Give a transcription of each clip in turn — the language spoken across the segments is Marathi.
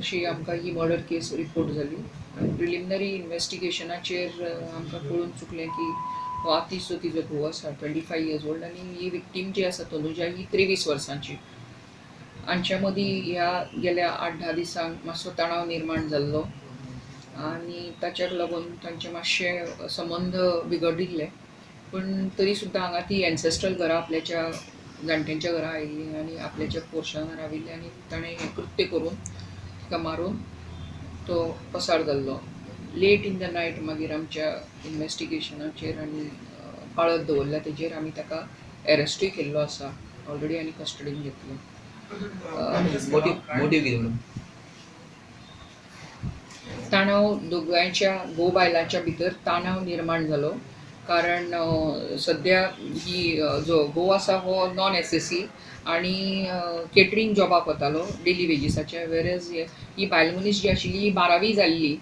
अशी आमकां ही मर्डर केस रिपोर्ट जाली आनी प्रिलिमिनरी इन्वेस्टिगेशनाचेर आमकां कळून चुकलें की हो आतीसो तिजो घोव आसा ट्वेंटी फायव इयर्स ओल्ड आनी ही विक्टीम जी आसा तनुजा ही त्रेवीस वर्सांची हांच्या मदीं ह्या गेल्या आठ धा दिसांक मातसो तणाव निर्माण जाल्लो आनी ताच्याक लागून तांचे मातशे संबंद बिगडिल्ले पूण तरी सुद्दां हांगा ती एन्सेस्ट्रल घरा आपल्याच्या जाणट्यांच्या घरा आयिल्ली आनी आपल्याच्या पोर्शनार राविल्ली आनी ताणें हें कृत्य करून धक्का मारून तो पसार जाल्लो लेट इन द नायट मागीर आमच्या इन्वेस्टिगेशनाचेर आनी पाळत दवरल्या तेजेर आमी ताका एरेस्टूय केल्लो आसा. ऑलरेडी आनी कस्टडीन घेतलो. मोटीव मोटीव कितें म्हणून? ताणव दोगांयच्या घोव बायलांच्या भितर ताणव निर्माण जालो कारण सध्या सद्या ही जो गो आसा हो नॉन एस एस सी आणि केटरिंग जॉबाक वतालो डेली वेजीसाचे वेरेज ही बायल मनीस जी आशिल्ली ही बारावी जाल्ली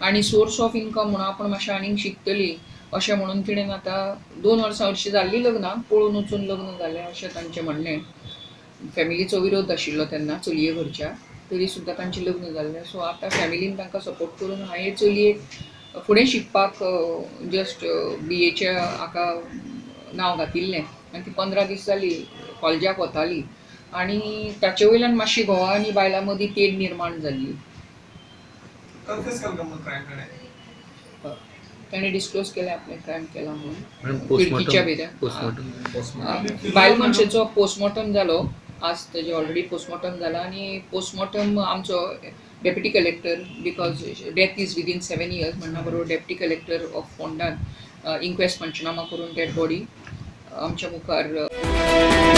आणि सोर्स ऑफ इन्कम म्हणून आपण मातशें आनीक शिकतली अशें म्हणून तिणें आतां दोन वर्सां हरशीं जाल्ली लग्नां पळोवन वचून लग्न जालें अशें तांचें म्हणणें. फॅमिलीचो विरोध आशिल्लो हो तेन्ना चलये घरच्या तरी सुद्दां तांचें लग्न जाल्लें सो आतां फॅमिलीन तांकां सपोर्ट करून हांवें चलयेक फुडें शिकपाक जस्ट बी एच्या हाका नांव घातिल्लें. आनी ती पंदरा दीस जाली कॉलेजाक वताली. आनी ताचे वयल्यान मातशी घोवा आनी बायलां मदीं तेड निर्माण जाल्ली ताणें डिस्क्लोज केलें आपणें क्रायम केला म्हणून. भितर बायल मनशेचो पोस्टमॉर्टम जालो आज तेजे ऑलरेडी पोस्टमॉर्टम जाला आनी पोस्टमॉर्टम आमचो deputy collector because death is within seven years म्हणना बरोबर डेप्युटी कलेक्टर ऑफ फोंडान इन्क्वेस्ट पंचनामा करून डेड बॉडी आमच्या मुखार